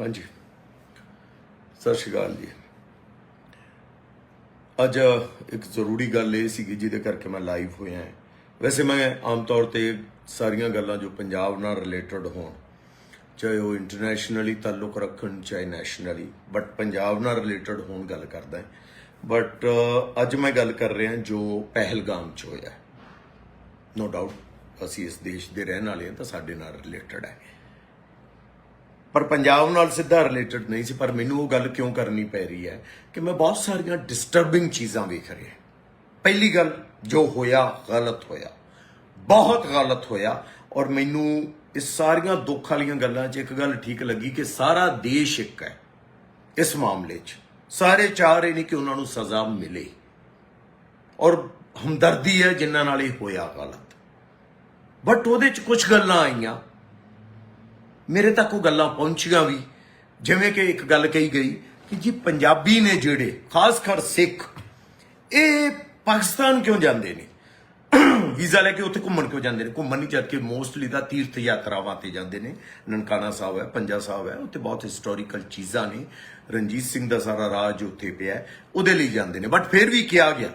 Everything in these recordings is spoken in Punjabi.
ਹਾਂਜੀ। ਸਤਿ ਸ਼੍ਰੀ ਅਕਾਲ ਜੀ। ਅੱਜ ਇੱਕ ਜ਼ਰੂਰੀ ਗੱਲ ਇਹ ਸੀਗੀ ਜਿਹਦੇ ਕਰਕੇ ਮੈਂ ਲਾਈਵ ਹੋਇਆ ਹਾਂ। ਵੈਸੇ ਮੈਂ ਆਮ ਤੌਰ ਤੇ ਸਾਰੀਆਂ ਗੱਲਾਂ ਜੋ ਪੰਜਾਬ ਨਾਲ ਰਿਲੇਟਡ ਹੋਣ, ਚਾਹੇ ਉਹ ਇੰਟਰਨੈਸ਼ਨਲੀ ਤਾਲੁਕ ਰੱਖਣ, ਚਾਹੇ ਨੈਸ਼ਨਲੀ ਬਟ ਪੰਜਾਬ ਨਾਲ ਰਿਲੇਟਡ ਹੋਣ ਗੱਲ ਕਰਦਾ ਹਾਂ। ਬਟ ਅੱਜ ਮੈਂ ਗੱਲ ਕਰ ਰਿਹਾ ਜੋ ਪਹਿਲਗਾਮ ਚ ਹੋਇਆ। ਨੋ ਡਾਊਟ ਅਸੀਂ ਇਸ ਦੇਸ਼ ਦੇ ਰਹਿਣ ਵਾਲੇ ਹਾਂ ਤਾਂ ਸਾਡੇ ਨਾਲ ਰਿਲੇਟਡ ਹੈ। ਪਰ ਪੰਜਾਬ ਨਾਲ ਸਿੱਧਾ ਰਿਲੇਟਡ ਨਹੀਂ ਸੀ, ਪਰ ਮੈਨੂੰ ਉਹ ਗੱਲ ਕਿਉਂ ਕਰਨੀ ਪੈ ਰਹੀ ਹੈ ਕਿ ਮੈਂ ਬਹੁਤ ਸਾਰੀਆਂ ਡਿਸਟਰਬਿੰਗ ਚੀਜ਼ਾਂ ਵੇਖ ਰਿਹਾ ਪਹਿਲੀ ਗੱਲ, ਜੋ ਹੋਇਆ, ਗਲਤ ਹੋਇਆ। ਬਹੁਤ ਗਲਤ ਹੋਇਆ ਔਰ ਮੈਨੂੰ ਇਸ ਸਾਰੀਆਂ ਦੁੱਖ ਵਾਲੀਆਂ ਗੱਲਾਂ 'ਚ ਇੱਕ ਗੱਲ ਠੀਕ ਲੱਗੀ ਕਿ ਸਾਰਾ ਦੇਸ਼ ਇੱਕ ਹੈ ਇਸ ਮਾਮਲੇ 'ਚ। ਸਾਰੇ ਚਾਹ ਰਹੇ ਨੇ ਕਿ ਉਹਨਾਂ ਨੂੰ ਸਜ਼ਾ ਮਿਲੇ। ਔਰ ਹਮਦਰਦੀ ਹੈ ਜਿਨ੍ਹਾਂ ਨਾਲ ਇਹ ਹੋਇਆ ਗਲਤ। ਬਟ ਉਹਦੇ 'ਚ ਕੁਝ ਗੱਲਾਂ ਆਈਆਂ। ਮੇਰੇ ਤੱਕ ਉਹ ਗੱਲਾਂ ਪਹੁੰਚੀਆਂ ਵੀ। ਜਿਵੇਂ ਕਿ ਇੱਕ ਗੱਲ ਕਹੀ ਗਈ ਕਿ ਜੀ ਪੰਜਾਬੀ ਨੇ ਜਿਹੜੇ, ਖਾਸ ਕਰ ਸਿੱਖ, ਇਹ ਪਾਕਿਸਤਾਨ ਕਿਉਂ ਜਾਂਦੇ ਨੇ? ਵੀਜ਼ਾ ਲੈ ਕੇ ਉੱਥੇ ਘੁੰਮਣ ਕਿਉਂ ਜਾਂਦੇ ਨੇ? ਘੁੰਮਣ ਨਹੀਂ ਜਦ ਕਿ ਮੋਸਟਲੀ ਦਾ ਤੀਰਥ ਯਾਤਰਾਵਾਂ ਤੇ ਜਾਂਦੇ ਨੇ। ਨਨਕਾਣਾ ਸਾਹਿਬ ਹੈ, ਪੰਜਾ ਸਾਹਿਬ ਹੈ, ਉੱਥੇ ਬਹੁਤ ਹਿਸਟੋਰੀਕਲ ਚੀਜ਼ਾਂ ਨੇ। ਰਣਜੀਤ ਸਿੰਘ ਦਾ ਸਾਰਾ ਰਾਜ ਉੱਥੇ ਪਿਆ ਉਹਦੇ ਲਈ ਜਾਂਦੇ ਨੇ। ਬਟ ਫਿਰ ਵੀ ਕਿਹਾ ਗਿਆ।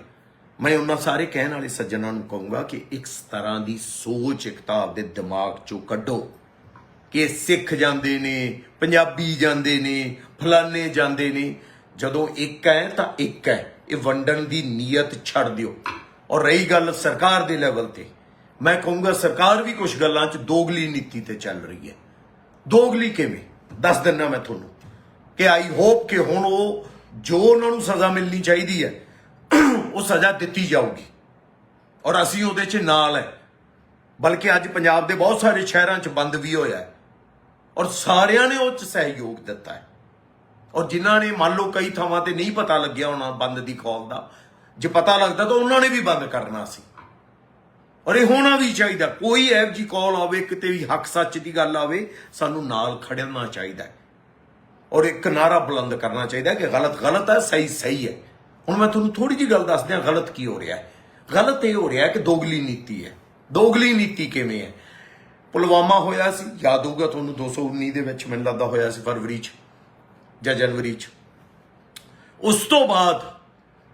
ਮੈਂ ਉਹਨਾਂ ਸਾਰੇ ਕਹਿਣ ਵਾਲੇ ਸੱਜਣਾਂ ਨੂੰ ਕਹੂੰਗਾ ਕਿ ਇੱਕ ਤਰ੍ਹਾਂ ਦੀ ਸੋਚ, ਇੱਕ ਤਾਂ ਆਪਦੇ ਦਿਮਾਗ ਚੋਂ ਕੱਢੋ। ਕਿ ਸਿੱਖ ਜਾਂਦੇ ਨੇ, ਪੰਜਾਬੀ ਜਾਂਦੇ ਨੇ, ਫਲਾਣੇ ਜਾਂਦੇ ਨੇ। ਜਦੋਂ ਇੱਕ ਹੈ ਤਾਂ ਇੱਕ ਹੈ। ਇਹ ਵੰਡਣ ਦੀ ਨੀਅਤ ਛੱਡ ਦਿਓ। ਔਰ ਰਹੀ ਗੱਲ ਸਰਕਾਰ ਦੇ ਲੈਵਲ ਤੇ। ਮੈਂ ਕਹੂੰਗਾ ਸਰਕਾਰ ਵੀ ਕੁਝ ਗੱਲਾਂ 'ਚ ਦੋਗਲੀ ਨੀਤੀ ਤੇ ਚੱਲ ਰਹੀ ਹੈ। ਦੋਗਲੀ ਕਿਵੇਂ? ਦੱਸ ਦਿੰਨਾ ਮੈਂ ਤੁਹਾਨੂੰ ਕਿ ਆਈ ਹੋਪ ਕਿ ਹੁਣ ਉਹ ਜੋ ਉਹਨਾਂ ਨੂੰ ਸਜ਼ਾ ਮਿਲਣੀ ਚਾਹੀਦੀ ਹੈ, ਉਹ ਸਜ਼ਾ ਦਿੱਤੀ ਜਾਊਗੀ। ਔਰ ਅਸੀਂ ਉਹਦੇ 'ਚ ਨਾਲ ਹੈ। ਬਲਕਿ ਅੱਜ ਪੰਜਾਬ ਦੇ ਬਹੁਤ ਸਾਰੇ ਸ਼ਹਿਰਾਂ 'ਚ ਬੰਦ ਵੀ ਹੋਇਆ ਹੈ। ਔਰ ਸਾਰਿਆਂ ਨੇ ਉਹ 'ਚ ਸਹਿਯੋਗ ਦਿੱਤਾ ਹੈ। ਔਰ ਜਿਨ੍ਹਾਂ ਨੇ ਮੰਨ ਲਓ ਕਈ ਥਾਵਾਂ ਤੇ ਨਹੀਂ ਪਤਾ ਲੱਗਿਆ ਹੋਣਾ ਬੰਦ ਦੀ ਖੌਲ ਦਾ, ਜੇ ਪਤਾ ਲੱਗਦਾ ਤਾਂ ਉਹਨਾਂ ਨੇ ਵੀ ਬੰਦ ਕਰਨਾ ਸੀ। ਔਰ ਇਹ ਹੋਣਾ ਵੀ ਚਾਹੀਦਾ, ਕੋਈ ਐਬ ਜੀ ਕਾਲ ਆਵੇ, ਕਿਤੇ ਵੀ ਹੱਕ ਸੱਚ ਦੀ ਗੱਲ ਆਵੇ, ਸਾਨੂੰ ਨਾਲ ਖੜਨਾ ਚਾਹੀਦਾ ਔਰ ਇੱਕ ਨਾਰਾ ਬੁਲੰਦ ਕਰਨਾ ਚਾਹੀਦਾ ਕਿ ਗਲਤ ਗਲਤ ਹੈ, ਸਹੀ ਸਹੀ ਹੈ। ਹੁਣ ਮੈਂ ਤੁਹਾਨੂੰ ਥੋੜੀ ਜੀ ਗੱਲ ਦੱਸ ਦਿਆਂ ਗਲਤ ਕੀ ਹੋ ਰਿਹਾ ਹੈ? ਗਲਤ ਇਹ ਹੋ ਰਿਹਾ ਹੈ ਕਿ ਦੋਗਲੀ ਨੀਤੀ ਹੈ। ਦੋਗਲੀ ਨੀਤੀ ਕਿਵੇਂ ਹੈ? ਪੁਲਵਾਮਾ ਹੋਇਆ ਸੀ। ਯਾਦ ਹੋਊਗਾ ਤੁਹਾਨੂੰ 219 ਦੇ ਵਿੱਚ ਮੈਨੂੰ ਲੱਗਦਾ ਹੋਇਆ ਸੀ, ਫਰਵਰੀ 'ਚ ਜਾਂ ਜਨਵਰੀ 'ਚ। ਉਸ ਤੋਂ ਬਾਅਦ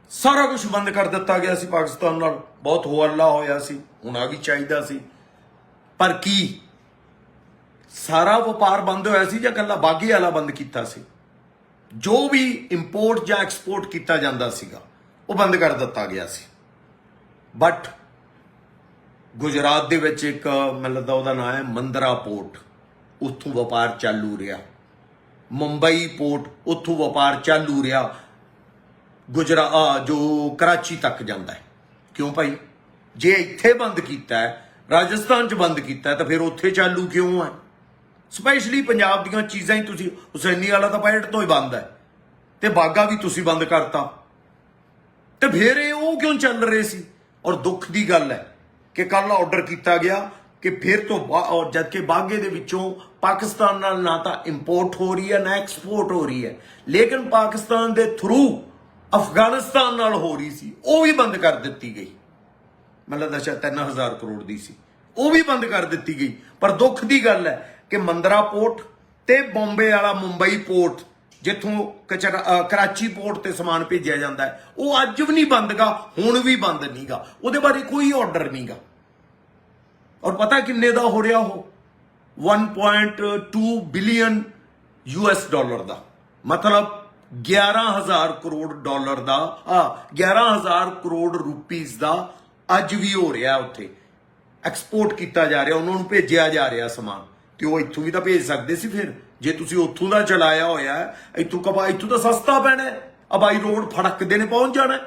ਸਾਰਾ ਕੁਝ ਬੰਦ ਕਰ ਦਿੱਤਾ ਗਿਆ ਸੀ ਪਾਕਿਸਤਾਨ ਨਾਲ। ਬਹੁਤ ਹੋ ਹੋਇਆ ਸੀ, ਹੋਣਾ ਵੀ ਚਾਹੀਦਾ ਸੀ। ਪਰ ਕੀ? ਸਾਰਾ ਵਪਾਰ ਬੰਦ ਹੋਇਆ ਸੀ ਜਾਂ ਕੱਲਾ ਬਾਗੀ ਵਾਲਾ ਬੰਦ ਕੀਤਾ ਸੀ? ਜੋ ਵੀ ਇੰਪੋਰਟ ਜਾਂ ਐਕਸਪੋਰਟ ਕੀਤਾ ਜਾਂਦਾ ਸੀਗਾ, ਉਹ ਬੰਦ ਕਰ ਦਿੱਤਾ ਗਿਆ ਸੀ। ਬਟ ਗੁਜਰਾਤ ਦੇ ਵਿੱਚ ਇੱਕ, ਮੈਨੂੰ ਲੱਗਦਾ ਉਹਦਾ ਨਾਮ ਹੈ ਮੰਦਰਾ ਪੋਰਟ। ਉੱਥੋਂ ਵਪਾਰ ਚਾਲੂ ਰਿਹਾ। ਮੁੰਬਈ ਪੋਰਟ ਉੱਥੋਂ ਵਪਾਰ ਚਾਲੂ ਰਿਹਾ। ਗੁਜਰਾ ਜੋ ਕਰਾਚੀ ਤੱਕ ਜਾਂਦਾ ਹੈ। ਕਿਉਂ ਭਾਈ? ਜੇ ਇੱਥੇ ਬੰਦ ਕੀਤਾ ਹੈ, ਰਾਜਸਥਾਨ 'ਚ ਬੰਦ ਕੀਤਾ ਤਾਂ ਫਿਰ ਉੱਥੇ ਚਾਲੂ ਕਿਉਂ ਹੈ? ਸਪੈਸ਼ਲੀ ਪੰਜਾਬ ਦੀਆਂ ਚੀਜ਼ਾਂ ਹੀ ਤੁਸੀਂ, ਹੁਸੈਨੀ ਵਾਲਾ ਤਾਂ ਪੈਟ ਤੋਂ ਹੀ ਬੰਦ ਹੈ। ਤੇ ਬਾਗਾ ਵੀ ਤੁਸੀਂ ਬੰਦ ਕਰਤਾ। ਤੇ ਫਿਰ ਇਹ ਉਹ ਕਿਉਂ ਚੱਲ ਰਹੇ ਸੀ? ਔਰ ਦੁੱਖ ਦੀ ਗੱਲ ਹੈ ਕਿ ਕੱਲ ਆਰਡਰ ਕੀਤਾ ਗਿਆ ਕਿ ਫਿਰ ਤੋਂ ਬਾ- ਔਰ ਜਦ ਕਿ ਬਾਗੇ ਦੇ ਵਿੱਚੋਂ ਪਾਕਿਸਤਾਨ ਨਾਲ ਨਾ ਤਾਂ ਇੰਪੋਰਟ ਹੋ ਰਹੀ ਹੈ, ਨਾ ਐਕਸਪੋਰਟ ਹੋ ਰਹੀ ਹੈ। ਲੇਕਿਨ ਪਾਕਿਸਤਾਨ ਦੇ ਥਰੂ ਅਫਗਾਨਿਸਤਾਨ ਨਾਲ ਹੋ ਰਹੀ ਸੀ। ਉਹ ਵੀ ਬੰਦ ਕਰ ਦਿੱਤੀ ਗਈ। ਮਤਲਬ ਲੱਗਦਾ ਸ਼ਾਇਦ 3000 ਕਰੋੜ ਦੀ ਸੀ। ਉਹ ਵੀ ਬੰਦ ਕਰ ਦਿੱਤੀ ਗਈ। ਪਰ ਦੁੱਖ ਦੀ ਗੱਲ ਹੈ ਕਿ ਮੰਦਰਾ ਪੋਰਟ ਤੇ ਬੰਬੇ ਵਾਲਾ ਮੁੰਬਈ ਪੋਰਟ ਜਿੱਥੋਂ ਕਚਰਾ- ਕਰਾਚੀ ਪੋਰਟ ਤੇ ਸਮਾਨ ਭੇਜਿਆ ਜਾਂਦਾ ਹੈ, ਉਹ ਅੱਜ ਵੀ ਨਹੀਂ ਬੰਦਗਾ, ਹੁਣ ਵੀ ਬੰਦ ਨਹੀਂਗਾ। ਉਹਦੇ ਬਾਰੇ ਕੋਈ ਆਰਡਰ ਨਹੀਂਗਾ। ਔਰ ਪਤਾ ਕਿੰਨੇ ਦਾ ਹੋ ਰਿਹਾ ਉਹ? 1.2 ਬਿਲੀਅਨ ਯੂਐਸ ਡਾਲਰ ਦਾ। ਮਤਲਬ 11000 ਕਰੋੜ ਡਾਲਰ ਦਾ ਆ 11000 ਕਰੋੜ ਰੁਪੀਸ ਦਾ ਅੱਜ ਵੀ ਹੋ ਰਿਹਾ ਉੱਥੇ। ਐਕਸਪੋਰਟ ਕੀਤਾ ਜਾ ਰਿਹਾ, ਉਹਨਾਂ ਨੂੰ ਭੇਜਿਆ ਜਾ ਰਿਹਾ ਸਮਾਨ। ਤੇ ਉਹ ਇੱਥੋਂ ਵੀ ਤਾਂ ਭੇਜ ਸਕਦੇ ਸੀ ਫਿਰ। ਜੇ ਤੁਸੀਂ ਉੱਥੋਂ ਦਾ ਚਲਾਇਆ ਹੋਇਆ ਇੱਥੋਂ ਕਪਾਹ ਇੱਥੋਂ ਤਾਂ ਸਸਤਾ ਪੈਣਾ ਹੈ। ਅਬਾਈ ਰੋਡ ਫੜਕਦੇ ਨੇ, ਪਹੁੰਚ ਜਾਣਾ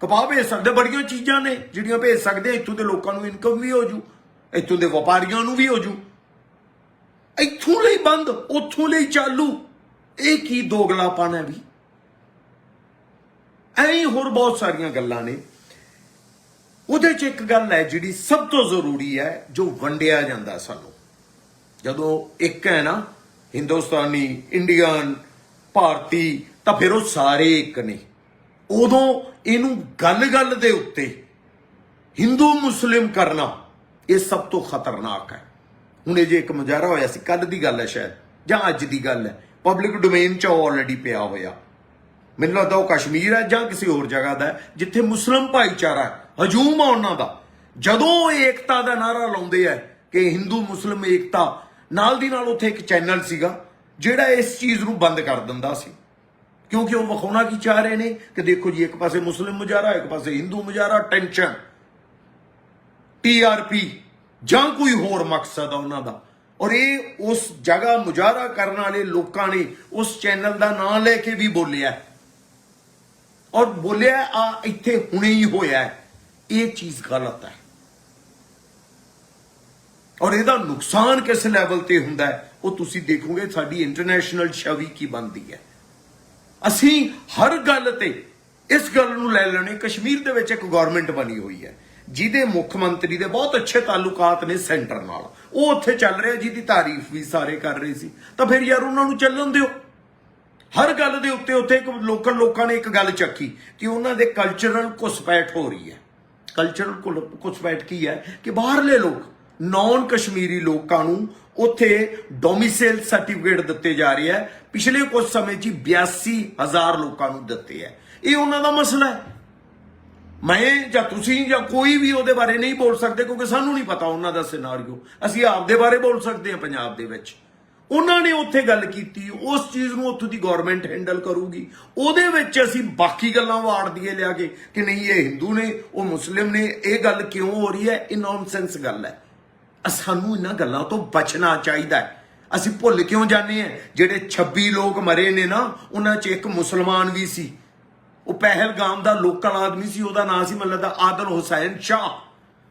ਕਪਾਹ ਭੇਜ ਸਕਦੇ, ਬੜੀਆਂ ਚੀਜ਼ਾਂ ਨੇ ਜਿਹੜੀਆਂ ਭੇਜ ਸਕਦੇ ਇੱਥੋਂ ਦੇ ਲੋਕਾਂ ਨੂੰ ਇਨਕਮ ਵੀ ਹੋ ਜੂ, ਇੱਥੋਂ ਦੇ ਵਪਾਰੀਆਂ ਨੂੰ ਵੀ ਹੋ ਜੂ। ਇੱਥੋਂ ਲਈ ਬੰਦ, ਉੱਥੋਂ ਲਈ ਚਾਲੂ। ਇਹ ਕੀ ਦੋਗਲਾਪਨ ਹੈ ਵੀ? ਐਂ ਹੀ ਹੋਰ ਬਹੁਤ ਸਾਰੀਆਂ ਗੱਲਾਂ ਨੇ। ਉਹਦੇ 'ਚ ਇੱਕ ਗੱਲ ਹੈ ਜਿਹੜੀ ਸਭ ਤੋਂ ਜ਼ਰੂਰੀ ਹੈ, ਜੋ ਵੰਡਿਆ ਜਾਂਦਾ ਸਾਨੂੰ। ਜਦੋਂ ਇੱਕ ਹੈ ਨਾ ਹਿੰਦੁਸਤਾਨੀ ਇੰਡੀਅਨ ਭਾਰਤੀ ਤਾਂ ਫਿਰ ਉਹ ਸਾਰੇ ਇੱਕ ਨੇ। ਉਦੋਂ ਇਹਨੂੰ ਗੱਲ-ਗੱਲ ਦੇ ਉੱਤੇ ਹਿੰਦੂ ਮੁਸਲਿਮ ਕਰਨਾ ਇਹ ਸਭ ਤੋਂ ਖਤਰਨਾਕ ਹੈ। ਹੁਣ ਇਹ ਜੇ ਇੱਕ ਮੁਜ਼ਾਹਰਾ ਹੋਇਆ ਸੀ ਕੱਲ ਦੀ ਗੱਲ ਹੈ ਸ਼ਾਇਦ ਜਾਂ ਅੱਜ ਦੀ ਗੱਲ ਹੈ ਪਬਲਿਕ ਡੋਮੇਨ 'ਚ ਆਲਰੇਡੀ ਪਿਆ ਹੋਇਆ। ਮੈਨੂੰ ਲੱਗਦਾ ਉਹ ਕਸ਼ਮੀਰ ਹੈ ਜਾਂ ਕਿਸੇ ਹੋਰ ਜਗ੍ਹਾ ਦਾ ਜਿੱਥੇ ਮੁਸਲਮ ਭਾਈਚਾਰਾ ਹੈ, ਹਜੂਮ ਆ ਉਹਨਾਂ ਦਾ। ਜਦੋਂ ਉਹ ਏਕਤਾ ਦਾ ਨਾਰਾ ਲਾਉਂਦੇ ਆ ਕਿ ਹਿੰਦੂ ਮੁਸਲਮ ਏਕਤਾ ਨਾਲ ਦੀ ਨਾਲ ਉੱਥੇ ਇੱਕ ਚੈਨਲ ਸੀਗਾ, ਜਿਹੜਾ ਇਸ ਚੀਜ਼ ਨੂੰ ਬੰਦ ਕਰ ਦਿੰਦਾ ਸੀ। ਕਿਉਂਕਿ ਉਹ ਵਿਖਾਉਣਾ ਕੀ ਚਾਹ ਰਹੇ ਨੇ? ਕਿ ਦੇਖੋ ਜੀ, ਇੱਕ ਪਾਸੇ ਮੁਸਲਿਮ ਮੁਜਾਰਾ ਇੱਕ ਪਾਸੇ ਹਿੰਦੂ ਮੁਜਾਰਾ ਟੈਨਸ਼ਨ ਟੀਆਰਪੀ ਜਾਂ ਕੋਈ ਹੋਰ ਮਕਸਦ ਆ ਉਹਨਾਂ ਦਾ। ਔਰ ਇਹ ਉਸ ਜਗ੍ਹਾ ਮੁਜਾਰਾ ਕਰਨ ਵਾਲੇ ਲੋਕਾਂ ਨੇ ਉਸ ਚੈਨਲ ਦਾ ਨਾਮ ਲੈ ਕੇ ਵੀ ਬੋਲਿਆ। ਔਰ ਬੋਲਿਆ, ਆ ਇੱਥੇ ਹੁਣੇ ਹੀ ਹੋਇਆ ਇਹ ਚੀਜ਼ ਗਲਤ ਹੈ। ਔਰ ਇਹਦਾ ਨੁਕਸਾਨ ਕਿਸ ਲੈਵਲ ਤੇ ਹੁੰਦਾ ਹੈ, ਉਹ ਤੁਸੀਂ ਦੇਖੋਗੇ ਸਾਡੀ ਇੰਟਰਨੈਸ਼ਨਲ ਛਵੀ ਕੀ ਬਣਦੀ ਹੈ। ਅਸੀਂ ਹਰ ਗੱਲ ਤੇ ਇਸ ਗੱਲ ਨੂੰ ਲੈ ਲੈਣੇ, ਕਸ਼ਮੀਰ ਦੇ ਵਿੱਚ ਇੱਕ ਗਵਰਨਮੈਂਟ ਬਣੀ ਹੋਈ ਹੈ, ਜਿਹਦੇ ਮੁੱਖ ਮੰਤਰੀ ਦੇ ਬਹੁਤ ਅੱਛੇ ਤਾਲੁਕਾਤ ਨੇ ਸੈਂਟਰ ਨਾਲ। ਉਹ ਉੱਥੇ ਚੱਲ ਰਿਹਾ, ਜਿਹਦੀ ਤਾਰੀਫ ਵੀ ਸਾਰੇ ਕਰ ਰਹੇ ਸੀ। ਤਾਂ ਫਿਰ ਯਾਰ ਉਹਨਾਂ ਨੂੰ ਚੱਲਣ ਦਿਓ। ਹਰ ਗੱਲ ਦੇ ਉੱਤੇ ਉੱਥੇ ਇੱਕ ਲੋਕਲ ਲੋਕਾਂ ਨੇ ਇੱਕ ਗੱਲ ਚੱਕੀ ਕਿ ਉਹਨਾਂ ਦੇ ਕਲਚਰਲ ਘੁਸਪੈਠ ਹੋ ਰਹੀ ਹੈ। ਕਲਚਰਲ ਘੁਸਪੈਠ ਕੀ ਹੈ? ਕਿ ਬਾਹਰਲੇ ਲੋਕ ਨਾਨ ਕਸ਼ਮੀਰੀ ਲੋਕਾਂ ਨੂੰ ਉੱਥੇ ਡੋਮਿਸਾਈਲ ਸਰਟੀਫਿਕੇਟ ਦਿੱਤੇ ਜਾ ਰਹੇ ਹੈ। ਪਿਛਲੇ ਕੁਝ ਸਮੇਂ 'ਚ ਹੀ 82000 ਲੋਕਾਂ ਨੂੰ ਦਿੱਤੇ ਹੈ। ਇਹ ਉਹਨਾਂ ਦਾ ਮਸਲਾ ਹੈ। ਮੈਂ ਜਾਂ ਤੁਸੀਂ ਜਾਂ ਕੋਈ ਵੀ ਉਹਦੇ ਬਾਰੇ ਨਹੀਂ ਬੋਲ ਸਕਦੇ, ਕਿਉਂਕਿ ਸਾਨੂੰ ਨਹੀਂ ਪਤਾ ਉਹਨਾਂ ਦਾ ਸਿਨਾਰੀਓ ਅਸੀਂ ਆਪਦੇ ਬਾਰੇ ਬੋਲ ਸਕਦੇ ਹਾਂ ਪੰਜਾਬ ਦੇ ਵਿੱਚ। ਉਹਨਾਂ ਨੇ ਉੱਥੇ ਗੱਲ ਕੀਤੀ, ਉਸ ਚੀਜ਼ ਨੂੰ ਉੱਥੋਂ ਦੀ ਗਵਰਨਮੈਂਟ ਹੈਂਡਲ ਕਰੂਗੀ। ਉਹਦੇ ਵਿੱਚ ਅਸੀਂ ਬਾਕੀ ਗੱਲਾਂ ਵਾੜ ਦਈਏ ਲਿਆ ਕੇ ਕਿ ਨਹੀਂ, ਇਹ ਹਿੰਦੂ ਨੇ, ਉਹ ਮੁਸਲਿਮ ਨੇ, ਇਹ ਗੱਲ ਕਿਉਂ ਹੋ ਰਹੀ ਹੈ? ਇਹ ਨੌਨਸੈਂਸ ਗੱਲ ਹੈ। ਸਾਨੂੰ ਇਹਨਾਂ ਗੱਲਾਂ ਤੋਂ ਬਚਣਾ ਚਾਹੀਦਾ ਹੈ। ਅਸੀਂ ਭੁੱਲ ਕਿਉਂ ਜਾਂਦੇ ਆ ਜਿਹੜੇ 26 ਲੋਕ ਮਰੇ ਨੇ ਨਾ, ਉਹਨਾਂ 'ਚ ਇੱਕ ਮੁਸਲਮਾਨ ਵੀ ਸੀ। ਉਹ ਪਹਿਲਗਾਮ ਦਾ ਲੋਕਲ ਆਦਮੀ ਸੀ, ਉਹਦਾ ਨਾਮ ਸੀ ਮੈਨੂੰ ਲੱਗਦਾ ਆਦਲ ਹੁਸੈਨ ਸ਼ਾਹ।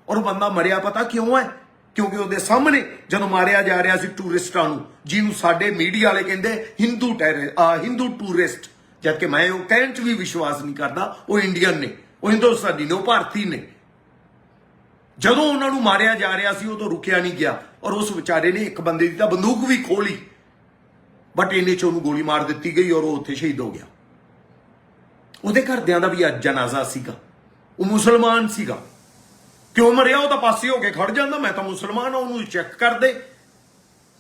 ਔਰ ਉਹ ਬੰਦਾ ਮਰਿਆ ਪਤਾ ਕਿਉਂ ਹੈ? ਕਿਉਂਕਿ ਉਹਦੇ ਸਾਹਮਣੇ ਜਦੋਂ ਮਾਰਿਆ ਜਾ ਰਿਹਾ ਸੀ ਟੂਰਿਸਟਾਂ ਨੂੰ, ਜਿਹਨੂੰ ਸਾਡੇ ਮੀਡੀਆ ਵਾਲੇ ਕਹਿੰਦੇ ਹਿੰਦੂ ਟੈਰ ਆ ਹਿੰਦੂ ਟੂਰਿਸਟ। ਜਦ ਕਿ ਮੈਂ ਉਹ ਕਹਿਣ 'ਚ ਵੀ ਵਿਸ਼ਵਾਸ ਨਹੀਂ ਕਰਦਾ, ਉਹ ਇੰਡੀਅਨ ਨੇ, ਉਹ ਹਿੰਦੁਸਤਾਨੀ ਨੇ, ਉਹ ਭਾਰਤੀ ਨੇ। ਜਦੋਂ ਉਹਨਾਂ ਨੂੰ ਮਾਰਿਆ ਜਾ ਰਿਹਾ ਸੀ ਉਹ ਤੋਂ ਰੁਕਿਆ ਨਹੀਂ ਗਿਆ। ਔਰ ਉਸ ਵਿਚਾਰੇ ਨੇ ਇੱਕ ਬੰਦੇ ਦੀ ਤਾਂ ਬੰਦੂਕ ਵੀ ਖੋਲੀ ਬਟ ਇਹਨੇ ਚ ਉਹਨੂੰ ਗੋਲੀ ਮਾਰ ਦਿੱਤੀ ਗਈ ਔਰ ਉਹ ਉੱਥੇ ਸ਼ਹੀਦ ਹੋ ਗਿਆ। ਉਹਦੇ ਘਰਦਿਆਂ ਦਾ ਵੀ ਅੱਜ ਜਨਾਜ਼ਾ ਸੀਗਾ। ਉਹ ਮੁਸਲਮਾਨ ਸੀਗਾ। ਕਿਉਂ ਮਰਿਆ? ਉਹ ਤਾਂ ਪਾਸੇ ਹੋ ਕੇ ਖੜ ਜਾਂਦਾ। ਮੈਂ ਤਾਂ ਮੁਸਲਮਾਨ ਹਾਂ, ਉਹਨੂੰ ਚੈੱਕ ਕਰਦੇ।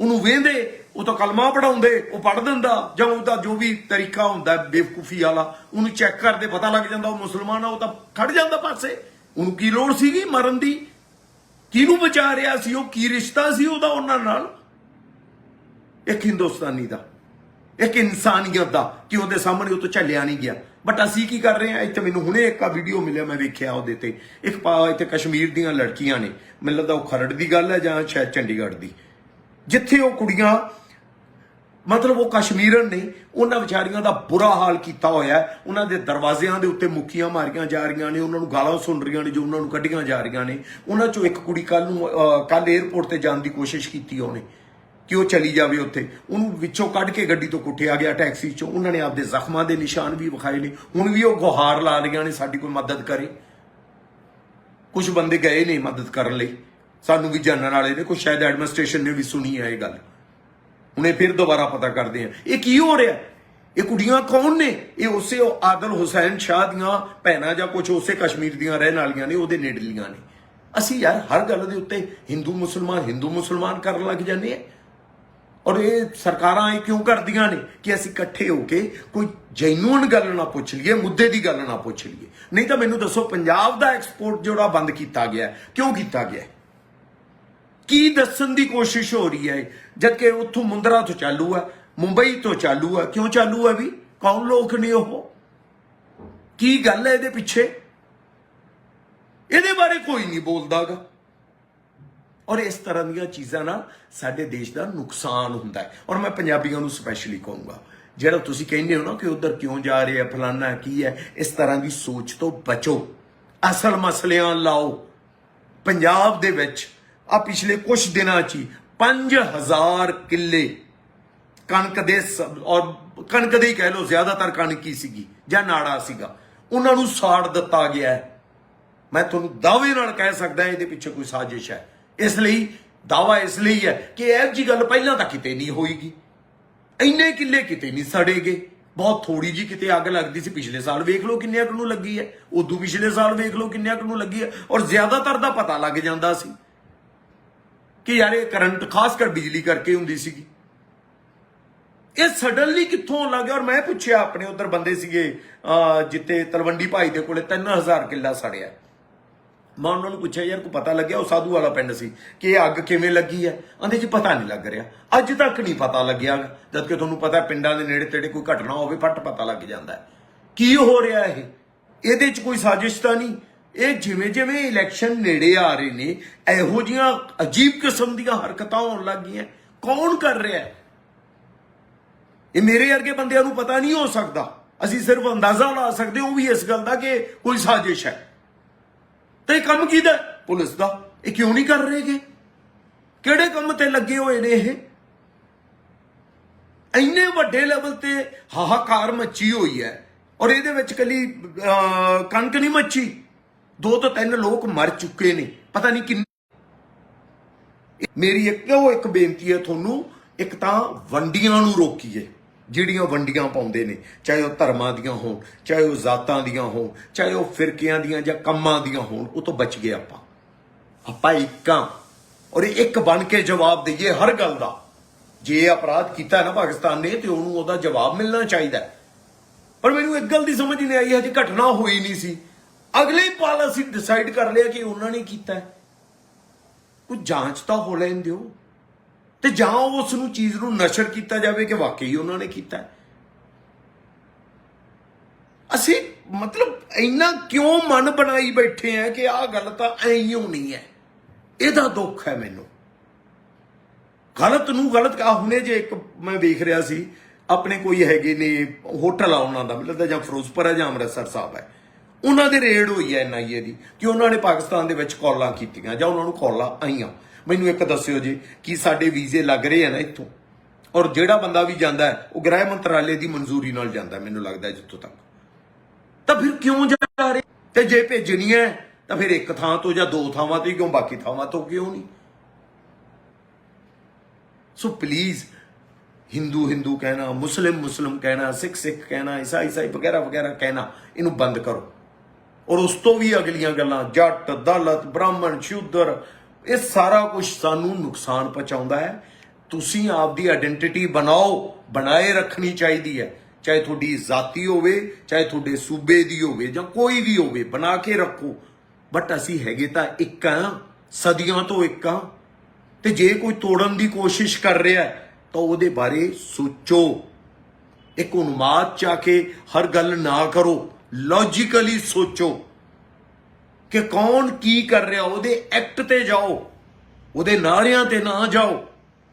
ਉਹਨੂੰ ਵੇਂਦੇ, ਉਹ ਤਾਂ ਕਲਮਾ ਪੜਾਉਂਦੇ ਉਹ ਪੜ ਦਿੰਦਾ। ਜਾਂ ਉਹਦਾ ਜੋ ਵੀ ਤਰੀਕਾ ਹੁੰਦਾ, ਬੇਵਕੂਫੀ ਵਾਲਾ, ਉਹਨੂੰ ਚੈੱਕ ਕਰਦੇ, ਪਤਾ ਲੱਗ ਜਾਂਦਾ ਉਹ ਮੁਸਲਮਾਨ ਆ, ਉਹ ਤਾਂ ਖੜ ਜਾਂਦਾ ਪਾਸੇ। ਉਹਨੂੰ ਕੀ ਲੋੜ ਸੀਗੀ ਮਰਨ ਦੀ? ਕਿਹਨੂੰ ਬਚਾ ਰਿਹਾ ਸੀ ਉਹ? ਕੀ ਰਿਸ਼ਤਾ ਸੀ ਉਹਦਾ ਉਹਨਾਂ ਨਾਲ? ਇੱਕ ਹਿੰਦੁਸਤਾਨੀ ਦਾ, ਇੱਕ ਇਨਸਾਨੀਅਤ ਦਾ, ਕਿ ਉਹਦੇ ਸਾਹਮਣੇ ਉਹ ਤੋਂ ਝੱਲਿਆ ਨਹੀਂ ਗਿਆ। ਬਟ ਅਸੀਂ ਕੀ ਕਰ ਰਹੇ ਹਾਂ? ਇੱਥੇ ਮੈਨੂੰ ਹੁਣੇ ਇੱਕ ਆ ਵੀਡੀਓ ਮਿਲਿਆ, ਮੈਂ ਵੇਖਿਆ ਉਹਦੇ ਤੇ। ਇੱਕ ਪਾ ਇੱਥੇ ਕਸ਼ਮੀਰ ਦੀਆਂ ਲੜਕੀਆਂ ਨੇ। ਮੈਨੂੰ ਲੱਗਦਾ ਉਹ ਖਰੜ ਦੀ ਗੱਲ ਹੈ ਜਾਂ ਸ਼ਾਇਦ ਚੰਡੀਗੜ੍ਹ ਦੀ। ਜਿੱਥੇ ਉਹ ਕੁੜੀਆਂ ਮਤਲਬ ਉਹ ਕਸ਼ਮੀਰਨ ਨੇ ਉਹਨਾਂ ਵਿਚਾਰੀਆਂ ਦਾ ਬੁਰਾ ਹਾਲ ਕੀਤਾ ਹੋਇਆ ਹੈ। ਉਹਨਾਂ ਦੇ ਦਰਵਾਜ਼ਿਆਂ ਦੇ ਉੱਤੇ ਮੁੱਕੀਆਂ ਮਾਰੀਆਂ ਜਾ ਰਹੀਆਂ ਨੇ, ਉਹਨਾਂ ਨੂੰ ਗਾਲਾਂ ਸੁਣ ਰਹੀਆਂ ਨੇ ਜੋ ਉਹਨਾਂ ਨੂੰ ਕੱਢੀਆਂ ਜਾ ਰਹੀਆਂ ਨੇ। ਉਹਨਾਂ ਚੋਂ ਇੱਕ ਕੁੜੀ ਕੱਲ ਨੂੰ ਕੱਲ 에ਅਰਪੋਰਟ ਤੇ ਜਾਣ ਦੀ ਕੋਸ਼ਿਸ਼ ਕੀਤੀ ਉਹਨੇ ਕਿ ਉਹ ਚਲੀ ਜਾਵੇ ਉੱਥੇ। ਉਹਨੂੰ ਵਿੱਚੋਂ ਕੱਢ ਕੇ ਗੱਡੀ ਤੋਂ ਕੁੱਟਿਆ ਗਿਆ ਟੈਕਸੀ ਚੋਂ। ਉਹਨਾਂ ਨੇ ਆਪਦੇ ਜ਼ਖਮਾਂ ਦੇ ਨਿਸ਼ਾਨ ਵੀ ਵਿਖਾਏ ਨੇ। ਹੁਣ ਵੀ ਉਹ ਗੁਹਾਰ ਲਾ ਰਹੀਆਂ ਨੇ, ਸਾਡੀ ਕੋਈ ਮਦਦ ਕਰੇ। ਕੁਝ ਬੰਦੇ ਗਏ ਨੇ ਮਦਦ ਕਰਨ ਲਈ। ਸਾਨੂੰ ਵੀ ਜਾਣਨ ਵਾਲੇ ਨੇ ਕੋਈ ਸ਼ਾਇਦ ਐਡਮਿਨਿਸਟ੍ਰੇਸ਼ਨ ਨੇ ਵੀ ਸੁਣੀ ਹੈ ਇਹ ਗੱਲ। ਹੁਣੇ ਫਿਰ ਦੁਬਾਰਾ ਪਤਾ ਕਰਦੇ ਆ। ਇਹ ਕੀ ਹੋ ਰਿਹਾ? ਇਹ ਕੁੜੀਆਂ ਕੌਣ ਨੇ? ਇਹ ਉਸੇ ਆਦਲ ਹੁਸੈਨ ਸ਼ਾਹ ਦੀਆਂ ਭੈਣਾਂ ਜਾਂ ਕੁਝ ਉਸੇ ਕਸ਼ਮੀਰ ਦੀਆਂ ਰਹਿਣ ਵਾਲੀਆਂ ਨੇ, ਉਹਦੇ ਨੇੜਲੀਆਂ ਨੇ। ਅਸੀਂ ਯਾਰ ਹਰ ਗੱਲ ਦੇ ਉੱਤੇ ਹਿੰਦੂ ਮੁਸਲਮਾਨ ਹਿੰਦੂ ਮੁਸਲਮਾਨ ਕਰਨ ਲੱਗ ਜਾਂਦੇ ਆ। ਔਰ ਇਹ ਸਰਕਾਰਾਂ ਇਹ ਕਿਉਂ ਕਰਦੀਆਂ ਨੇ ਕਿ ਅਸੀਂ ਇਕੱਠੇ ਹੋ ਕੇ ਕੋਈ ਜੈਨੂਇਨ ਗੱਲ ਨਾ ਪੁੱਛ ਲਈਏ, ਮੁੱਦੇ ਦੀ ਗੱਲ ਨਾ ਪੁੱਛ ਲਈਏ। ਨਹੀਂ ਤਾਂ ਮੈਨੂੰ ਦੱਸੋ, ਪੰਜਾਬ ਦਾ ਐਕਸਪੋਰਟ ਜਿਹੜਾ ਬੰਦ ਕੀਤਾ ਗਿਆ, ਕਿਉਂ ਕੀਤਾ ਗਿਆ? ਕੀ ਦੱਸਣ ਦੀ ਕੋਸ਼ਿਸ਼ ਹੋ ਰਹੀ ਹੈ? ਜਦ ਕਿ ਉੱਥੋਂ ਮੁੰਦਰਾ ਤੋਂ ਚਾਲੂ ਹੈ, ਮੁੰਬਈ ਤੋਂ ਚਾਲੂ ਹੈ। ਕਿਉਂ ਚਾਲੂ ਹੈ ਵੀ? ਕੌਣ ਲੋਕ ਨੇ ਉਹ? ਕੀ ਗੱਲ ਹੈ ਇਹਦੇ ਪਿੱਛੇ? ਇਹਦੇ ਬਾਰੇ ਕੋਈ ਨਹੀਂ ਬੋਲਦਾਗਾ। ਔਰ ਇਸ ਤਰ੍ਹਾਂ ਦੀਆਂ ਚੀਜ਼ਾਂ ਨਾਲ ਸਾਡੇ ਦੇਸ਼ ਦਾ ਨੁਕਸਾਨ ਹੁੰਦਾ ਹੈ। ਔਰ ਮੈਂ ਪੰਜਾਬੀਆਂ ਨੂੰ ਸਪੈਸ਼ਲੀ ਕਹੂੰਗਾ, ਜਿਹੜਾ ਤੁਸੀਂ ਕਹਿੰਦੇ ਹੋ ਨਾ ਕਿ ਉਧਰ ਕਿਉਂ ਜਾ ਰਹੇ ਆ ਫਲਾਨਾ ਕੀ ਹੈ, ਇਸ ਤਰ੍ਹਾਂ ਦੀ ਸੋਚ ਤੋਂ ਬਚੋ। ਅਸਲ ਮਸਲਿਆਂ ਲਾਓ। ਪੰਜਾਬ ਦੇ ਵਿੱਚ ਆ ਪਿਛਲੇ ਕੁਝ ਦਿਨਾਂ 'ਚ ਹੀ 5000 ਕਿੱਲੇ ਕਣਕ ਦੇ ਸ- ਔਰ ਕਣਕ ਦੇ ਹੀ ਕਹਿ ਲਓ ਜ਼ਿਆਦਾਤਰ ਕਣਕ ਹੀ ਸੀਗੀ ਜਾਂ ਨਾੜਾ ਸੀਗਾ। ਉਹਨਾਂ ਨੂੰ ਸਾੜ ਦਿੱਤਾ ਗਿਆ ਹੈ। ਮੈਂ ਤੁਹਾਨੂੰ ਦਾਅਵੇ ਨਾਲ ਕਹਿ ਸਕਦਾ ਇਹਦੇ ਪਿੱਛੇ ਕੋਈ ਸਾਜ਼ਿਸ਼ ਹੈ। ਇਸ ਲਈ ਦਾਵਾ ਇਸ ਲਈ ਹੈ ਕਿ ਇਹ ਜੀ ਗੱਲ ਪਹਿਲਾਂ ਤਾਂ ਕਿਤੇ ਨਹੀਂ ਹੋਈਗੀ ਇੰਨੇ ਕਿੱਲੇ ਕਿਤੇ ਨਹੀਂ ਸੜੇਗੇ। ਬਹੁਤ ਥੋੜੀ ਜੀ ਕਿਤੇ ਅੱਗ ਲੱਗਦੀ ਸੀ। ਪਿਛਲੇ ਸਾਲ ਵੇਖ ਲਓ ਕਿੰਨੇ ਕੁ ਨੂੰ ਲੱਗੀ ਹੈ। ਉਦੋਂ ਪਿਛਲੇ ਸਾਲ ਵੇਖ ਲਓ ਕਿੰਨੇ ਕੁ ਨੂੰ ਲੱਗੀ ਹੈ। ਔਰ ਜ਼ਿਆਦਾਤਰ ਦਾ ਪਤਾ ਲੱਗ ਜਾਂਦਾ ਸੀ। ਕਿ ਯਾਰ ਇਹ ਕਰੰਟ ਖਾਸ ਕਰ ਬਿਜਲੀ ਕਰਕੇ ਹੁੰਦੀ ਸੀਗੀ। ਇਹ ਸਡਨਲੀ ਕਿੱਥੋਂ ਆਉਣ ਲੱਗ ਗਿਆ? ਔਰ ਮੈਂ ਪੁੱਛਿਆ ਆਪਣੇ ਉਧਰ ਬੰਦੇ ਸੀਗੇ ਅਹ, ਜਿੱਤੇ ਤਲਵੰਡੀ ਭਾਈ ਦੇ ਕੋਲੇ 3000 ਕਿੱਲਾ ਸੜਿਆ। ਮੈਂ ਉਹਨਾਂ ਨੂੰ ਪੁੱਛਿਆ ਯਾਰ ਕੋ ਪਤਾ ਲੱਗਿਆ ਉਹ ਸਾਧੂ ਵਾਲਾ ਪਿੰਡ ਸੀ? ਕਿ ਇਹ ਅੱਗ ਕਿਵੇਂ ਲੱਗੀ ਹੈ? ਆਂਦੇ ਜੀ ਪਤਾ ਨਹੀਂ ਲੱਗ ਰਿਹਾ। ਅੱਜ ਤੱਕ ਨਹੀਂ ਪਤਾ ਲੱਗਿਆ। ਜਦ ਕਿ ਤੁਹਾਨੂੰ ਪਤਾ ਪਿੰਡਾਂ ਦੇ ਨੇੜੇ ਤੇੜੇ ਕੋਈ ਘਟਨਾ ਹੋਵੇ ਫੱਟ ਪਤਾ ਲੱਗ ਜਾਂਦਾ ਕੀ ਹੋ ਰਿਹਾ ਇਹ? ਇਹਦੇ 'ਚ ਕੋਈ ਸਾਜ਼ਿਸ਼ ਤਾਂ ਨਹੀਂ? ਇਹ ਜਿਵੇਂ ਜਿਵੇਂ ਇਲੈਕਸ਼ਨ ਨੇੜੇ ਆ ਰਹੇ ਨੇ, ਇਹੋ ਜੀਆਂ ਅਜੀਬ ਕਿਸਮ ਦੀਆਂ ਹਰਕਤਾਂ ਹੋਣ ਲੱਗ ਗਈਆਂ। ਕੌਣ ਕਰ ਰਿਹਾ ਹੈ? ਇਹ ਮੇਰੇ ਵਰਗੇ ਬੰਦਿਆਂ ਨੂੰ ਪਤਾ ਨਹੀਂ ਹੋ ਸਕਦਾ। ਅਸੀਂ ਸਿਰਫ ਅੰਦਾਜ਼ਾ ਲਾ ਸਕਦੇ ਹਾਂ, ਉਹ ਵੀ ਇਸ ਗੱਲ ਦਾ ਕਿ ਕੋਈ ਸਾਜ਼ਿਸ਼ ਹੈ। ਤੇ ਇਹ ਕੰਮ ਕਿਹਦਾ ਪੁਲਿਸ ਦਾ। ਇਹ ਕਿਉਂ ਨਹੀਂ ਕਰ ਰਹੇਗੇ ਕਿਹੜੇ ਕੰਮ ਤੇ ਲੱਗੇ ਹੋਏ ਨੇ ਇਹ? ਇੰਨੇ ਵੱਡੇ ਲੈਵਲ ਤੇ ਹਾਹਾਕਾਰ ਮੱਚੀ ਹੋਈ ਹੈ। ਔਰ ਇਹਦੇ ਵਿੱਚ ਕੱਲੀ ਕਣਕ ਨਹੀਂ ਮੱਚੀ। ਦੋ ਤੋਂ ਤਿੰਨ ਲੋਕ ਮਰ ਚੁੱਕੇ ਨੇ। ਪਤਾ ਨਹੀਂ ਕਿੰਨੇ ਮੇਰੀ ਇੱਕ ਉਹ ਇੱਕ ਬੇਨਤੀ ਹੈ ਤੁਹਾਨੂੰ, ਇੱਕ ਤਾਂ ਵੰਡੀਆਂ ਨੂੰ ਰੋਕੀਏ, ਜਿਹੜੀਆਂ ਵੰਡੀਆਂ ਪਾਉਂਦੇ ਨੇ, ਚਾਹੇ ਉਹ ਧਰਮਾਂ ਦੀਆਂ ਹੋਣ, ਚਾਹੇ ਉਹ ਜ਼ਾਤਾਂ ਦੀਆਂ ਹੋਣ, ਚਾਹੇ ਉਹ ਫਿਰਕਿਆਂ ਦੀਆਂ ਜਾਂ ਕੰਮਾਂ ਦੀਆਂ ਹੋਣ, ਉਹ ਤੋਂ ਬਚ ਗਏ ਆਪਾਂ। ਆਪਾਂ ਇੱਕਾਂ ਔਰ ਇੱਕ ਬਣ ਕੇ ਜਵਾਬ ਦਈਏ ਹਰ ਗੱਲ ਦਾ। ਜੇ ਅਪਰਾਧ ਕੀਤਾ ਨਾ ਪਾਕਿਸਤਾਨ ਨੇ, ਤੇ ਉਹਨੂੰ ਉਹਦਾ ਜਵਾਬ ਮਿਲਣਾ ਚਾਹੀਦਾ। ਪਰ ਮੈਨੂੰ ਇੱਕ ਗੱਲ ਦੀ ਸਮਝ ਨਹੀਂ ਆਈ, ਹਜੇ ਘਟਨਾ ਹੋਈ ਨਹੀਂ ਸੀ। ਅਗਲੇ ਪਲ ਅਸੀਂ ਡਿਸਾਈਡ ਕਰ ਲਿਆ ਕਿ ਉਹਨਾਂ ਨੇ ਕੀਤਾ ਕੋਈ ਜਾਂਚ ਤਾਂ ਹੋ ਲੈਣ ਦਿਓ। ਤੇ ਜਾਂ ਉਸ ਨੂੰ ਚੀਜ਼ ਨੂੰ ਨਸ਼ਰ ਕੀਤਾ ਜਾਵੇ ਕਿ ਵਾਕਈ ਉਹਨਾਂ ਨੇ ਕੀਤਾ ਅਸੀਂ ਮਤਲਬ ਇੰਨਾ ਕਿਉਂ ਮਨ ਬਣਾਈ ਬੈਠੇ ਆ ਕਿ ਆਹ ਗੱਲ ਤਾਂ ਐਂ ਹੀ ਹੋਣੀ ਹੈ। ਇਹਦਾ ਦੁੱਖ ਹੈ ਮੈਨੂੰ। ਗਲਤ ਨੂੰ ਗਲਤ ਆ ਹੁਣੇ ਜੇ ਇੱਕ ਮੈਂ ਵੇਖ ਰਿਹਾ ਸੀ, ਆਪਣੇ ਕੋਈ ਹੈਗੇ ਨੇ ਹੋਟਲ ਆ ਉਹਨਾਂ ਦਾ ਮੈਨੂੰ ਜਾਂ ਫਿਰੋਜ਼ਪੁਰ ਹੈ ਜਾਂ ਅੰਮ੍ਰਿਤਸਰ ਸਾਹਿਬ ਹੈ। ਉਹਨਾਂ ਦੇ ਰੇਡ ਹੋਈ ਹੈ ਐਨਆਈਏ ਦੀ ਕਿ ਉਹਨਾਂ ਨੇ ਪਾਕਿਸਤਾਨ ਦੇ ਵਿੱਚ ਕਾਲਾਂ ਕੀਤੀਆਂ ਜਾਂ ਉਹਨਾਂ ਨੂੰ ਕਾਲਾਂ ਆਈਆਂ। ਮੈਨੂੰ ਇੱਕ ਦੱਸਿਓ ਜੀ ਕਿ ਸਾਡੇ ਵੀਜ਼ੇ ਲੱਗ ਰਹੇ ਆ ਨਾ ਇੱਥੋਂ। ਔਰ ਜਿਹੜਾ ਬੰਦਾ ਵੀ ਜਾਂਦਾ ਹੈ, ਉਹ ਗ੍ਰਹਿ ਮੰਤਰਾਲੇ ਦੀ ਮਨਜ਼ੂਰੀ ਨਾਲ ਜਾਂਦਾ ਮੈਨੂੰ ਲੱਗਦਾ ਜਿੱਥੋਂ ਤੱਕ। ਤਾਂ ਫਿਰ ਕਿਉਂ ਜਾ ਰਹੇ? ਤੇ ਜੇ ਭੇਜਣੀ ਹੈ, ਤਾਂ ਫਿਰ ਇੱਕ ਥਾਂ ਤੋਂ ਜਾਂ ਦੋ ਥਾਵਾਂ ਤੋਂ ਹੀ ਕਿਉਂ, ਬਾਕੀ ਥਾਵਾਂ ਤੋਂ ਕਿਉਂ ਨਹੀਂ? ਸੋ ਪਲੀਜ਼ ਹਿੰਦੂ ਹਿੰਦੂ ਕਹਿਣਾ ਮੁਸਲਿਮ ਮੁਸਲਿਮ ਕਹਿਣਾ ਸਿੱਖ ਸਿੱਖ ਕਹਿਣਾ ਈਸਾਈ ਈਸਾਈ ਵਗੈਰਾ ਵਗੈਰਾ ਕਹਿਣਾ, ਇਹਨੂੰ ਬੰਦ ਕਰੋ। ਔਰ ਉਸ ਤੋਂ ਵੀ ਅਗਲੀਆਂ ਗੱਲਾਂ, ਜੱਟ, ਦਲਤ, ਬ੍ਰਾਹਮਣ, ਸ਼ੂਦਰ, ਇਹ ਸਾਰਾ ਕੁਝ ਸਾਨੂੰ ਨੁਕਸਾਨ ਪਹੁੰਚਾਉਂਦਾ ਹੈ। ਤੁਸੀਂ ਆਪਦੀ ਆਇਡੈਂਟੀਟੀ ਬਣਾਓ, ਬਣਾਏ ਰੱਖਣੀ ਚਾਹੀਦੀ ਹੈ। ਚਾਹੇ ਤੁਹਾਡੀ ਜ਼ਾਤੀ ਹੋਵੇ, ਚਾਹੇ ਤੁਹਾਡੇ ਸੂਬੇ ਦੀ ਹੋਵੇ ਜਾਂ ਕੋਈ ਵੀ ਹੋਵੇ, ਬਣਾ ਕੇ ਰੱਖੋ। ਬਟ ਅਸੀਂ ਹੈਗੇ ਤਾਂ ਇੱਕ ਆ ਸਦੀਆਂ ਤੋਂ ਇੱਕ ਆ ਤੇ ਜੇ ਕੋਈ ਤੋੜਨ ਦੀ ਕੋਸ਼ਿਸ਼ ਕਰ ਰਿਹਾ ਤਾਂ ਉਹਦੇ ਬਾਰੇ ਸੋਚੋ। ਇੱਕ ਉਨਮਾਦ ਚਾ ਕੇ ਹਰ ਗੱਲ ਨਾ ਕਰੋ। ਲੌਜੀਕਲੀ ਸੋਚੋ ਕਿ ਕੌਣ ਕੀ ਕਰ ਰਿਹਾ ਉਹਦੇ ਐਕਟ ਤੇ ਜਾਓ ਉਹਦੇ ਨਾਰਿਆਂ ਤੇ ਨਾ ਜਾਓ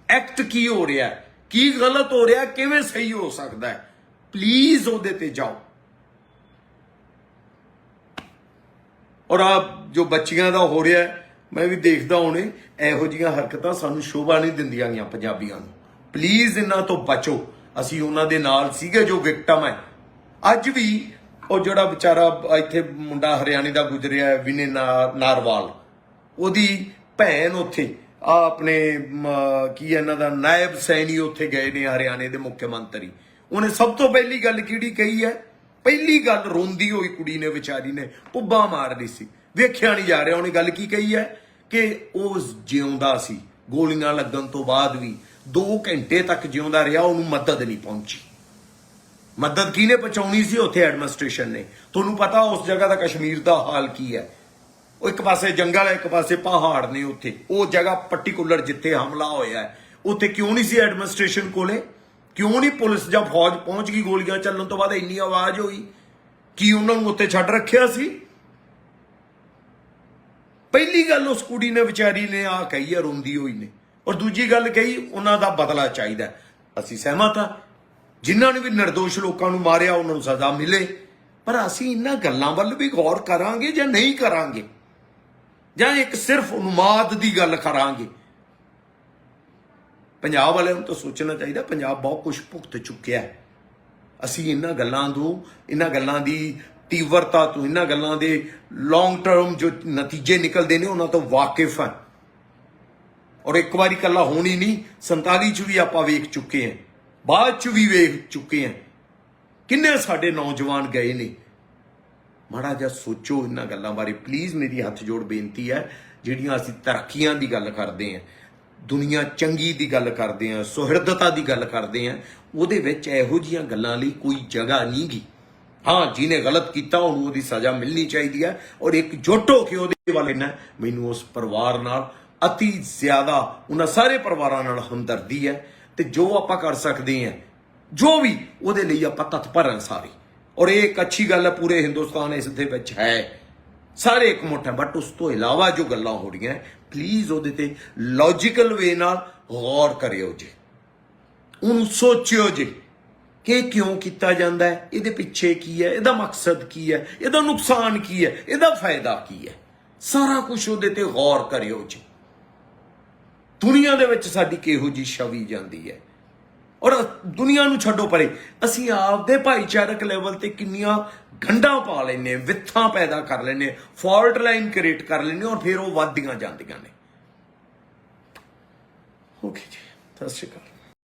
ਐਕਟ ਕੀ ਹੋ ਰਿਹਾ ਕੀ ਗਲਤ ਹੋ ਰਿਹਾ ਕਿਵੇਂ ਸਹੀ ਹੋ ਸਕਦਾ ਹੈ ਪਲੀਜ਼ ਉਹਦੇ ਤੇ ਜਾਓ ਔਰ ਆ ਜੋ ਬੱਚੀਆਂ ਦਾ ਹੋ ਰਿਹਾ ਮੈਂ ਵੀ ਦੇਖਦਾ ਹੁਣੇ ਇਹੋ ਜੀਆਂ ਹਰਕਤਾਂ ਸਾਨੂੰ ਸ਼ੋਭਾ ਨਹੀਂ ਦਿੰਦੀਆਂ ਗੀਆਂ ਪੰਜਾਬੀਆਂ ਨੂੰ ਪਲੀਜ਼ ਇਹਨਾਂ ਤੋਂ ਬਚੋ ਅਸੀਂ ਉਹਨਾਂ ਦੇ ਨਾਲ ਸੀਗੇ ਜੋ ਵਿਕਟਮ ਹੈ ਅੱਜ ਵੀ ਉਹ ਜਿਹੜਾ ਵਿਚਾਰਾ ਇੱਥੇ ਮੁੰਡਾ ਹਰਿਆਣੇ ਦਾ ਗੁਜ਼ਰਿਆ ਵਿਨੇ ਨਾ- ਨਾਰਵਾਲ। ਉਹਦੀ ਭੈਣ ਉੱਥੇ, ਆ ਆਪਣੇ ਕੀ ਇਹਨਾਂ ਦਾ, ਨਾਇਬ ਸੈਣੀ ਉੱਥੇ ਗਏ ਨੇ ਹਰਿਆਣੇ ਦੇ ਮੁੱਖ ਮੰਤਰੀ। ਉਹਨੇ ਸਭ ਤੋਂ ਪਹਿਲੀ ਗੱਲ ਕਿਹੜੀ ਕਹੀ ਹੈ? ਪਹਿਲੀ ਗੱਲ ਰੋਂਦੀ ਹੋਈ ਕੁੜੀ ਨੇ, ਵਿਚਾਰੀ ਨੇ, ਪੁੱਬਾ ਮਾਰ ਰਹੀ ਸੀ। ਵੇਖਿਆ ਨਹੀਂ ਜਾ ਰਿਹਾ, ਉਹਨੇ ਗੱਲ ਕੀ ਕਹੀ ਹੈ? ਕਿ ਉਹ ਜਿਉਂਦਾ ਸੀ, ਗੋਲੀਆਂ ਲੱਗਣ ਤੋਂ ਬਾਅਦ ਵੀ 2 ਘੰਟੇ ਤੱਕ ਜਿਉਂਦਾ ਰਿਹਾ, ਉਹਨੂੰ ਮਦਦ ਨਹੀਂ ਪਹੁੰਚੀ। ਮਦਦ ਕਿਹਨੇ ਪਹੁੰਚਾਉਣੀ ਸੀ ਉੱਥੇ ਐਡਮਿਨਿਸਟ੍ਰੇਸ਼ਨ ਨੇ? ਤੁਹਾਨੂੰ ਪਤਾ ਉਸ ਜਗ੍ਹਾ ਦਾ ਕਸ਼ਮੀਰ ਦਾ ਹਾਲ ਕੀ ਹੈ? ਉਹ ਇੱਕ ਪਾਸੇ ਜੰਗਲ ਹੈ, ਇੱਕ ਪਾਸੇ ਪਹਾੜ ਨੇ ਉੱਥੇ। ਉਹ ਜਗ੍ਹਾ ਪਾਰਟਿਕੂਲਰ ਜਿੱਥੇ ਹਮਲਾ ਹੋਇਆ ਉੱਥੇ ਕਿਉਂ ਨਹੀਂ ਸੀ ਐਡਮਿਨਿਸਟ੍ਰੇਸ਼ਨ ਕੋਲੇ? ਕਿਉਂ ਨਹੀਂ ਪੁਲਿਸ ਜਾਂ ਫੌਜ ਪਹੁੰਚ ਗਈ ਗੋਲੀਆਂ ਚੱਲਣ ਤੋਂ ਬਾਅਦ ਇੰਨੀ ਆਵਾਜ਼ ਹੋਈ? ਕੀ ਉਹਨਾਂ ਨੂੰ ਉੱਥੇ ਛੱਡ ਰੱਖਿਆ ਸੀ? ਪਹਿਲੀ ਗੱਲ ਉਸ ਕੁੜੀ ਨੇ, ਵਿਚਾਰੀ ਨੇ ਆ ਕਹੀ ਹੈ, ਰੋਂਦੀ ਹੋਈ ਨੇ। ਔਰ ਦੂਜੀ ਗੱਲ ਕਹੀ, ਉਹਨਾਂ ਦਾ ਬਦਲਾ ਚਾਹੀਦਾ ਅਸੀਂ ਸਹਿਮਤ ਹਾਂ ਜਿਨ੍ਹਾਂ ਨੇ ਵੀ નિર્ਦੋਸ਼ ਲੋਕਾਂ ਨੂੰ ਮਾਰਿਆ, ਉਹਨਾਂ ਨੂੰ ਸਜ਼ਾ ਮਿਲੇ। ਪਰ ਅਸੀਂ ਇਹਨਾਂ ਗੱਲਾਂ ਵੱਲ ਵੀ ਗੌਰ ਕਰਾਂਗੇ ਜਾਂ ਨਹੀਂ ਕਰਾਂਗੇ? ਜਾਂ ਇੱਕ ਸਿਰਫ ਉਨਮਾਦ ਦੀ ਗੱਲ ਕਰਾਂਗੇ? ਪੰਜਾਬ ਵਾਲਿਆਂ ਨੂੰ ਤਾਂ ਸੋਚਣਾ ਚਾਹੀਦਾ, ਪੰਜਾਬ ਬਹੁਤ ਕੁਝ ਭੁਗਤ ਚੁੱਕਿਆ ਹੈ। ਅਸੀਂ ਇਹਨਾਂ ਗੱਲਾਂ ਤੋਂ ਇਹਨਾਂ ਗੱਲਾਂ ਦੀ ਤੀਵਰਤਾ ਤੋਂ ਇਹਨਾਂ ਗੱਲਾਂ ਦੇ ਲੌਂਗ ਟਰਮ ਜੋ ਨਤੀਜੇ ਨਿਕਲਦੇ ਨੇ, ਉਹਨਾਂ ਤੋਂ ਵਾਕਿਫ ਹਾਂ। ਔਰ ਇੱਕ ਵਾਰੀ ਕੱਲਾ ਹੋਣੀ ਨਹੀਂ 47 ਚ ਵੀ ਆਪਾਂ ਵੇਖ ਚੁੱਕੇ ਹਾਂ। ਬਾਅਦ ਚ ਵੀ ਵੇਖ ਚੁੱਕੇ ਹਾਂ ਕਿੰਨੇ ਸਾਡੇ ਨੌਜਵਾਨ ਗਏ ਨੇ। ਮਾੜਾ ਜਿਹਾ ਸੋਚੋ ਇਹਨਾਂ ਗੱਲਾਂ ਬਾਰੇ। ਪਲੀਜ਼ ਮੇਰੀ ਹੱਥ ਜੋੜ ਬੇਨਤੀ ਹੈ, ਜਿਹੜੀਆਂ ਅਸੀਂ ਤਰੱਕੀਆਂ ਦੀ ਗੱਲ ਕਰਦੇ ਹਾਂ ਦੁਨੀਆ ਚੰਗੀ ਦੀ ਗੱਲ ਕਰਦੇ ਆ, ਸੁਹਿਰਦਤਾ ਦੀ ਗੱਲ ਕਰਦੇ ਆ, ਉਹਦੇ ਵਿੱਚ ਇਹੋ ਜੀਆਂ ਗੱਲਾਂ ਲਈ ਕੋਈ ਜਗ੍ਹਾ ਨਹੀਂ ਗੀ। ਹਾਂ, ਜਿਹਨੇ ਗਲਤ ਕੀਤਾ, ਉਹਨੂੰ ਉਹਦੀ ਸਜ਼ਾ ਮਿਲਣੀ ਚਾਹੀਦੀ ਹੈ ਔਰ ਇੱਕ ਜੁੱਟ ਹੋ ਕੇ ਉਹਦੇ ਵੱਲ ਇੰਨਾ ਮੈਨੂੰ ਉਸ ਪਰਿਵਾਰ ਨਾਲ ਅਤੀ ਜ਼ਿਆਦਾ, ਉਹਨਾਂ ਸਾਰੇ ਪਰਿਵਾਰਾਂ ਨਾਲ ਹਮਦਰਦੀ ਹੈ। ਤੇ ਜੋ ਆਪਾਂ ਕਰ ਸਕਦੇ ਹਾਂ, ਜੋ ਵੀ, ਉਹਦੇ ਲਈ ਆਪਾਂ ਤਤਪਰ ਹਾਂ ਸਾਰੇ। ਔਰ ਇਹ ਇੱਕ ਅੱਛੀ ਗੱਲ ਹੈ ਪੂਰੇ ਹਿੰਦੁਸਤਾਨ ਇਸ ਦੇ ਵਿੱਚ ਹੈ। ਸਾਰੇ ਇੱਕ ਮੁੱਠ ਹੈ, ਬਟ ਉਸ ਤੋਂ ਇਲਾਵਾ ਜੋ ਗੱਲਾਂ ਹੋ ਰਹੀਆਂ ਪਲੀਜ਼ ਉਹਦੇ ਤੇ ਲੌਜੀਕਲ ਵੇ ਨਾਲ ਗੌਰ ਕਰਿਓ ਜੀ। ਉਹਨੂੰ ਸੋਚਿਓ ਜੀ ਕਿ ਕਿਉਂ ਕੀਤਾ ਜਾਂਦਾ ਹੈ, ਇਹਦੇ ਪਿੱਛੇ ਕੀ ਹੈ, ਇਹਦਾ ਮਕਸਦ ਕੀ ਹੈ, ਇਹਦਾ ਨੁਕਸਾਨ ਕੀ ਹੈ, ਇਹਦਾ ਫਾਇਦਾ ਕੀ ਹੈ। ਸਾਰਾ ਕੁਝ ਉਹਦੇ ਤੇ ਗੌਰ ਕਰਿਓ ਜੀ। ਦੁਨੀਆ ਦੇ ਵਿੱਚ ਸਾਡੀ ਕਿਹੋ ਜੀ ਛਵੀ ਜਾਂਦੀ ਹੈ? ਔਰ ਦੁਨੀਆ ਨੂੰ ਛੱਡੋ ਪਰੇ। ਅਸੀਂ ਆਪਦੇ ਭਾਈਚਾਰਕ ਲੈਵਲ ਤੇ ਕਿੰਨੀਆਂ ਗੰਢਾਂ ਪਾ ਲੈਨੇ ਵਿਥਾਂ ਪੈਦਾ ਕਰ ਲੈਨੇ ਫਾਲਟ ਲਾਈਨ ਕ੍ਰੀਏਟ ਕਰ ਲੈਨੇ ਔਰ ਫਿਰ ਉਹ ਵੱਧਦੀਆਂ ਜਾਂਦੀਆਂ ਨੇ। ਓਕੇ ਜੀ, ਸਤਿ ਸ਼੍ਰੀ ਅਕਾਲ।